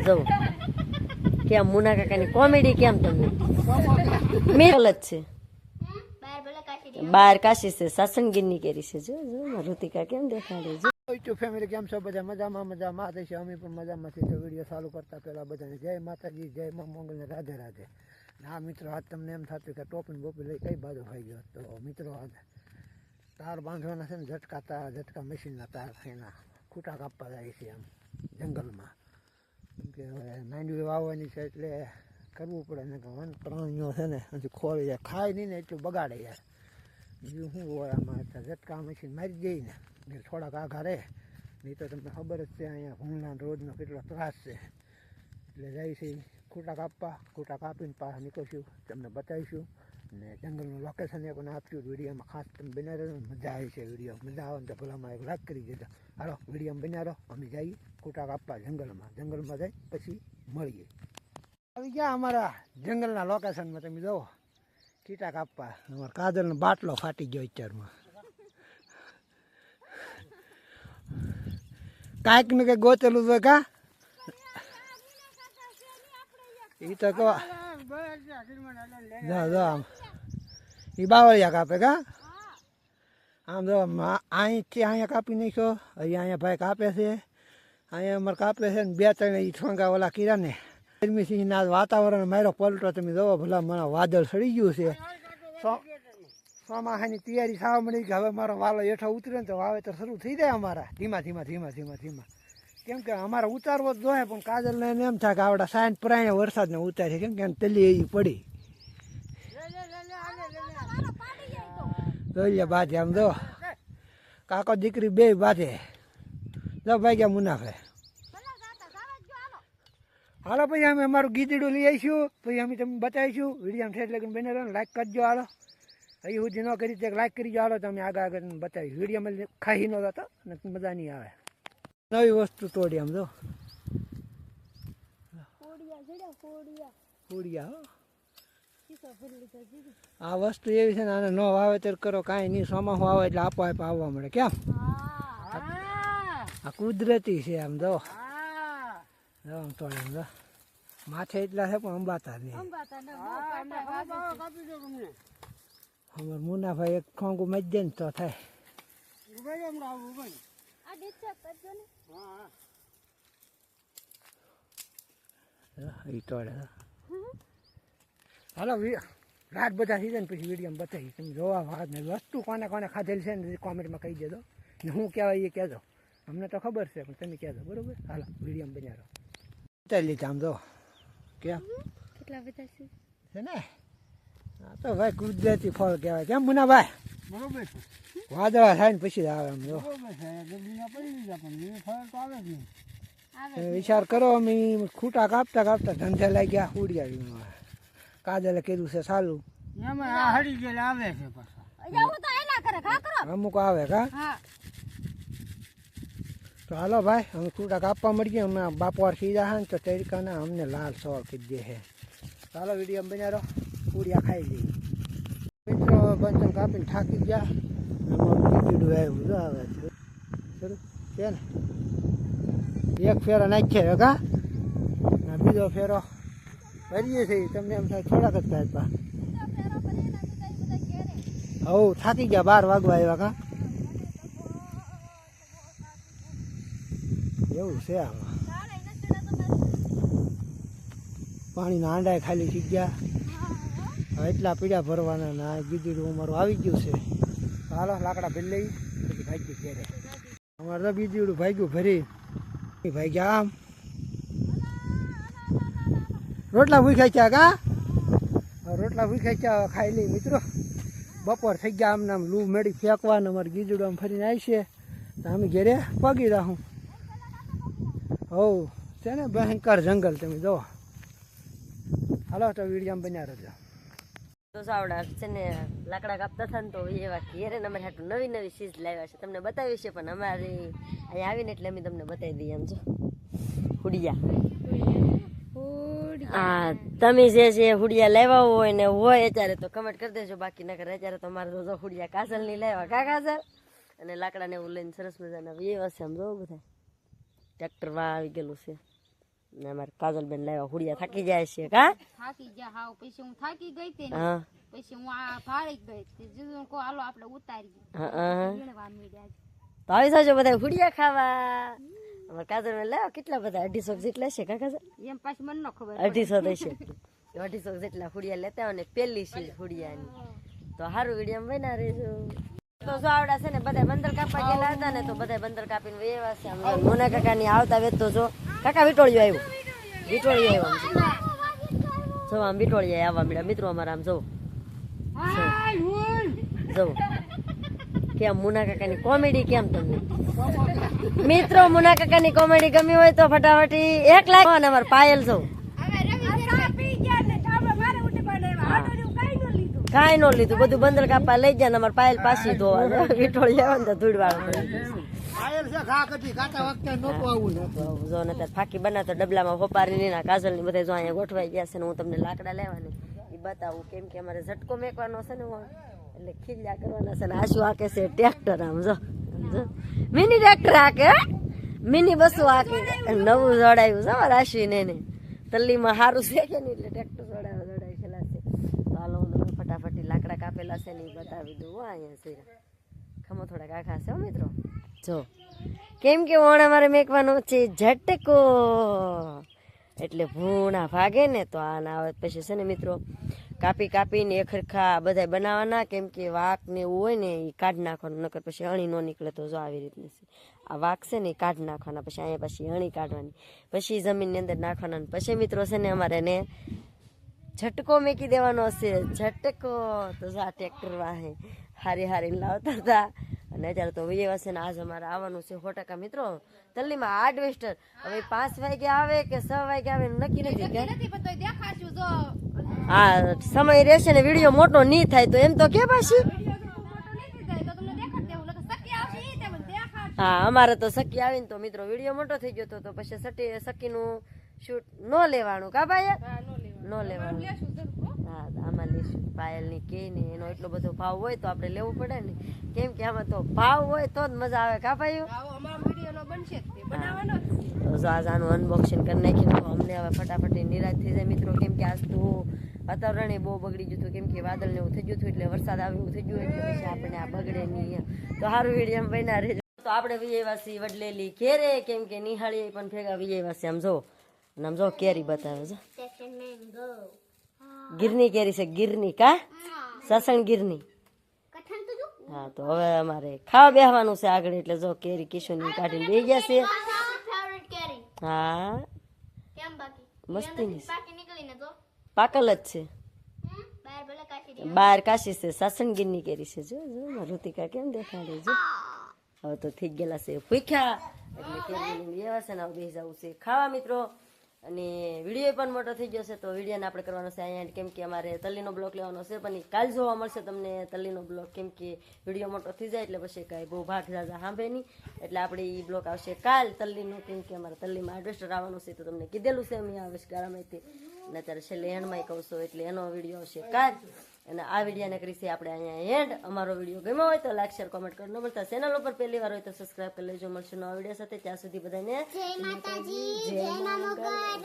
જવું કેમ મુના કાકાની કોમેડી કેમ તમે મેલ જ છે બાર કાશી છે સાસનગીરની કેરી છે જો જો મારી ઋતિકા કેમ દેખાડે જો યુટ્યુબ ફેમિલી કેમ છો બધા મજામાં મજામાં છે અમે પણ મજામાં છીએ તો વીડિયો ચાલુ કરતા પહેલા બધાને જય માતાજી જય મા મંગલ ને રાધે રાધે ને આ મિત્રો આજ તમને એમ થતું કે ટોપી ને બોપી લઈ કઈ બાજુ ખાઈ ગયો તો મિત્રો આજ તાર બાંધવાના છે ને ઝટકા તાર ઝટકા મશીનના તાર છે એના ખૂટા કાપવા જાય છે આમ જંગલમાં કેમ કે માંડવી વાવવાની છે એટલે કરવું પડે ને કે વન પ્રાણીઓ છે ને, હજી ખોરી જાય. ખાય નહીં ને એટલું બગાડે યાર. બીજું શું હોય આમાં? ઝટકા મશીન મારી જઈને એટલે થોડાક આઘા રહે. નહીં તો તમને ખબર જ છે અહીંયા ભૂંગળા રોજનો કેટલો ત્રાસ છે. એટલે જાય છે ખૂટા કાપવા, ખૂટા કાપીને પાછા નીકળશું. તમને બતાવીશું. ને જંગલનું લોકેશન એ પણ આપ્યું વિડીયોમાં ખાસ તમે બન્યા રહો મજા આવી છે વીડિયો મજા આવે તો ભલામાં એક લાઈક કરી દેજો હાલો વિડીયોમાં બન્યા રહો અમે જઈએ ખૂટા કાપવા જંગલમાં જંગલમાં જઈ પછી મળીએ આવી ગયા અમારા જંગલના લોકેશનમાં તમે જુઓ કીટા કાપવા અમારા કાજલનો બાટલો ફાટી ગયો અત્યારમાં કાંઈક ને કંઈક ગોતેલું તો કા એ તો કહો જો જો એ બાવળિયા કાપે કા આમ જો અહીંથી અહીંયા કાપી નાખ્યો અહીંયા અહીંયા ભાઈ કાપે છે અહીંયા અમારે કાપે છે ને બે ત્રણ એ ઠોંગા ઓલા કીરા ને ગરમીથી વાતાવરણ મારો પલટો તમે જોવો ભલા મને વાદળ સડી ગયું છે ચોમાસાની તૈયારી થવા મળી કે હવે મારો વાલો હેઠો ઉતરે ને તો વાવેતર શરૂ થઈ જાય અમારા ધીમા ધીમા ધીમા ધીમા ધીમા કેમ કે અમારે ઉતારવો જ જોઈએ પણ કાજલને એમ થાય કે આવડા સાયન પરાણે વરસાદને ઉતારી કેમ કે પેલી એવી પડી જોઈએ બાજે આમ જો. કાકો દીકરી બે બાજે. જો ભાઈ ગયા મુનાફે. હાલો પછી અમે અમારું ગીતડું લઈ આવીશું. પછી અમે તમને બતાવીશું. વીડિયો ઠેર લગન બને રહો લાઈક કરજો હાલો. અહીં સુધી ન કરી તે લાઈક કરી હાલો. તમે આગળ આગળ બતાવીશ. વિડીયોમાં ખાઈ ન રહેતો ને મજા નહીં આવે. નવી વસ્તુ તોડી આમ જો. પૂડિયા હો. આ વસ્તુ એવી છે ને આને ન વાવેતર કરો, કાંઈ નહીં. ચોમાસું આવે એટલે આપો આપ આવવા મળે. કેમ? આ કુદરતી છે આમ, જો. આમ તોડે એમ જો. માથે એટલા છે પણ અંબાતા નહીં. અમાર મુનાભાઈ એક ખોંગું મજ ને તો થાય. એ તોડે હાલો રાત બધા સીઝન પછી વિડીયોમાં બતાવી તમે જોવા વાત ને વસ્તુ કોને કોને ખાધેલી છે ને કોમેન્ટમાં કહી દેજો. ને હું કહેવાય એ કહેજો. અમને તો ખબર છે પણ તમે કહેજો બરોબર? હાલો વિડીયોમાં બન્યા રહો. બતાવી લીધા આમ જો કેમ? કેટલા બધા છે? ને? આ તો ભાઈ કુદરતી ફળ કહેવાય. કેમ મુનાભાઈ? બરોબર છે. વાદળા થાય ને પછી આવે આમ જો આવે વિચાર કરો અમે ખૂટા કાપતા કાપતા ધંધે લાગ્યા ઉડિયા કાજલે કીધું છે સારું એમાં આ હડી ગયેલા આવે છે પાછા. અમુક આવે કા તો હાલો ભાઈ અમે ખૂટા કાપવા મળીએ અમે બાપવાર સીધા હા ને તો તરીકાના અમને લાલ સવાલ કીધે દે છે ચાલો વીડિયો બન્યા રહો પૂરિયા ખાઈ લઈએ. મિત્રો બંધન કાપીને થાકી ગયા. કીધું આવ્યું જો આવે છે. છે ને? એક ફેરો નાખીએ કા બીજો ફેરો ભરીએ છીએ, તમને એમ થાય જ થાય પા હવ, થાકી ગયા, બાર વાગવા આવ્યા કા? એવું છે આમાં. પાણીના આંડા ખાલી થઈ ગયા. હવે એટલા પીડા ભરવાના ના બીજું અમારું આવી ગયું છે. હાલો, લાકડા ભરી લઈ. પછી ભાગ્યું ઘેરે. અમારે તો બીજું ભાગ્યું ભરી. ભાઈ ગયા આમ. રોટલા ભૂખ્યા છે કા? રોટલા ભૂખ્યા છે ખાઈ લઈ મિત્રો. બપોર થઈ ગયા આમને આમ લૂ મેળી ને અમારે ગીજડું આમ ફરીને આવી છે. તો અમે ઘેરે પગી રહું. હોવ છે ને ભયંકર જંગલ તમે જો હાલો, તો વીડિયો બન્યા રહેજો. તો સાવડા છે ને લાકડા કાપતા હતા તો એવા ઘેરે અમારે હાટું નવી નવી ચીજ લાવ્યા છે. તમને બતાવી છે, પણ અમારે અહીંયા આવીને એટલે અમે તમને બતાવી દઈએ એમ છે હુડિયા હા તમે જે છે હુડિયા લાવ્યા હોય ને હોય અત્યારે તો કમેન્ટ કરી દેજો. બાકી નકર અત્યારે તો મારે તો હુડિયા કાજલની લેવા કા કાજલ? અને લાકડા ને એવું લઈને સરસ મજાના વ્યવસ્થા આમ જોવું બધા ટ્રેક્ટર વા આવી ગયેલું છે. ને અમારે કાજલબેન લાવ્યા હુડિયા થાકી જાય છે કા? થાકી ગયા હાવ. પછી હું થાકી ગઈ તે હા. પછી હું આ ભાળી ગઈ તે જીજુ કો હાલો આપણે ઉતારી હા હા. તો આવી જાજો બધા હુડિયા ખાવા. અમારે કાજલબેન લાવ કેટલા બધા અઢીસો જેટલા છે કાકા એમ પાછી મને ન ખબર અઢીસો દેશે અઢીસો જેટલા હુડિયા લેતા હોય ને પહેલી સીઝ હુડિયાની. તો સારું વીડિયો બના રહેજો. તો જો આવડા છે ને બધા બંદર કાપવા ગયેલા હતા ને તો બધા બંદર કાપીને વેવા છે. મોના કાકાની આવતા વેત તો જો કાકા વિટોળિયો આવ્યું. વિટોળિયો આવ્યો જો. જો આમ વિટોળિયા આવવા મળ્યા મિત્રો અમારા આમ જો. જો. કેમ મુના કાકાની કોમેડી કેમ તમને? મિત્રો મુના કાકાની કોમેડી ગમી હોય તો ફટાફટી એક લાખ અને અમારે પાયલ છો કાંઈ નો લીધું બધું બંદર કાપા લઈ જાય અમારે પાયલ પાછી ધોવા. વિઠોળી આવે ને તો ધૂળ વાળું ફાકી બનાવતો ડબલામાં હોપારી ના કાજલની બધા જો અહીંયા ગોઠવાઈ ગયા છે ને હું તમને લાકડા લેવાની. એ બતાવું કેમ કે અમારે ઝટકો મેકવાનો છે ને હું. એટલે ખીલ્યા કરવાના છે ને આશુ આકે છે? ટ્રેક્ટર આમ જો મિની ટ્રેક્ટર આકે. મિની બસો આકે. નવું જોડાયું છે રાશિ ને તલ્લીમાં સારું છે કે નહીં? એટલે ટ્રેક્ટર જોડાયું જોડાય છે. તો હાલો હું ફટાફટી લાકડા કાપેલા છે ને એ બતાવી દઉં અહીંયા છે. ખમો થોડાક આખા છે મિત્રો. જો. કેમ કે ઓણ અમારે મેકવાનો છે ઝટકો. એટલે ભૂણા ભાગે ને તો આ ના આવે પછી છે ને, મિત્રો કાપી કાપીને એક ખરખા બધા બનાવવાના કેમ કે વાક ને એવું હોય ને એ કાઢી નાખવાનું નકર પછી અણી ન નીકળે તો જો આવી રીતની છે. આ વાક છે ને એ કાઢી નાખવાના પછી અહીંયા પછી અણી કાઢવાની પછી જમીનની અંદર નાખવાના પછી મિત્રો છે ને અમારે ને ઝટકો મેકી દેવાનો હશે. ઝટકો! તો જો આ ટ્રેક્ટર વાહે હારી હારી લાવતા હતા. અને અત્યારે તો વિજય વાસે આજ અમારે આવવાનું છે સો ટકા મિત્રો. તલ્લીમાં હાર્ડવેસ્ટર હવે પાંચ વાગે આવે કે છ વાગે આવે નક્કી નથી હા સમય રહેશે ને વીડિયો મોટો નહીં થાય તો એમ તો કે પાછી. હા અમારે તો સકી આવીને તો મિત્રો વીડિયો મોટો થઈ ગયો તો તો પછી સટી સખીનું શૂટ ન લેવાનું. કા ભાઈ ન લેવાનું. હા. આમાં લઈશું પાયલની કે ને એનો એટલો બધો ભાવ હોય તો આપણે લેવું પડે ને. કેમ કે આમાં તો ભાવ હોય તો જ મજા આવે. કા ભાઈ તે. આજ આનું અનબોક્સિંગ કરી નાખ્યું તો અમને હવે ફટાફટ નિરાશ થઈ જાય મિત્રો. કેમ કે આજ તો વાતાવરણ એ બહુ બગડી ગયું હતું. કેમ કે વાદળ ને એવું થઈ ગયું હતું એટલે વરસાદ આવે એવું થઈ ગયું એટલે પછી આપણે આ બગડે નહીં તો સારું વીડિયો બન્યા રહેજો. તો આપણે વિજયવાસી વડલેલી ઘેરે કેમ કે નિહાળી પણ ભેગા વિજયવાસી. આમ જો આમ જો કેરી બતાવે છે. ગીરની કેરી છે ગીરની કા? સસણ ગીરની. હા તો હવે અમારે ખાવા બેહવાનું છે આગળ એટલે જો કેરી કિશોરની કાઢીને બે ગયા છે. હા. મસ્તીની છે. પાકલ જ છે. બાર કાશી છે સાસણગીરની કેરી છે. જો જો ઋતિકા કેમ દેખાડે જો હવે તો થઈ ગયેલા છે ભૂખ્યા. એટલે કેરી લેવા છે ને હવે બેસી જવું છે ખાવા મિત્રો. અને વીડિયો પણ મોટો થઈ ગયો છે તો વિડીયોને આપણે કરવાનો છે અહીંયા કેમ કે અમારે તલ્લીનો બ્લોક લેવાનો છે પણ કાલ જોવા મળશે તમને તલ્લીનો બ્લોક. કેમ કે વીડિયો મોટો થઈ જાય એટલે પછી કાંઈ બહુ ભાગ જાજા સાંભળે નહીં. એટલે આપણે એ બ્લોક આવશે કાલ તલ્લીનો કેમ કે અમારે તલ્લીમાં એડ્રેસ્ટર આવવાનું છે તો તમને કીધેલું છે અમે આ ગારામાંથી અને અત્યારે છેલ્લે એન્ડમાં કહું એટલે એનો વીડિયો આવશે કાલ. અને આ વિડીયોને કરીશી આપણે અહીંયા એન્ડ અમારો વીડિયો ગમ્યો હોય તો લાઈક શેર કોમેન્ટ કરો ન ભૂલતા. ચેનલ ઉપર પહેલી વાર હોય તો સબસ્ક્રાઇબ કરી લેજો. મળશે નવા વીડિયો સાથે. ત્યાં સુધી બધાને જય માતાજી, જય મંગળ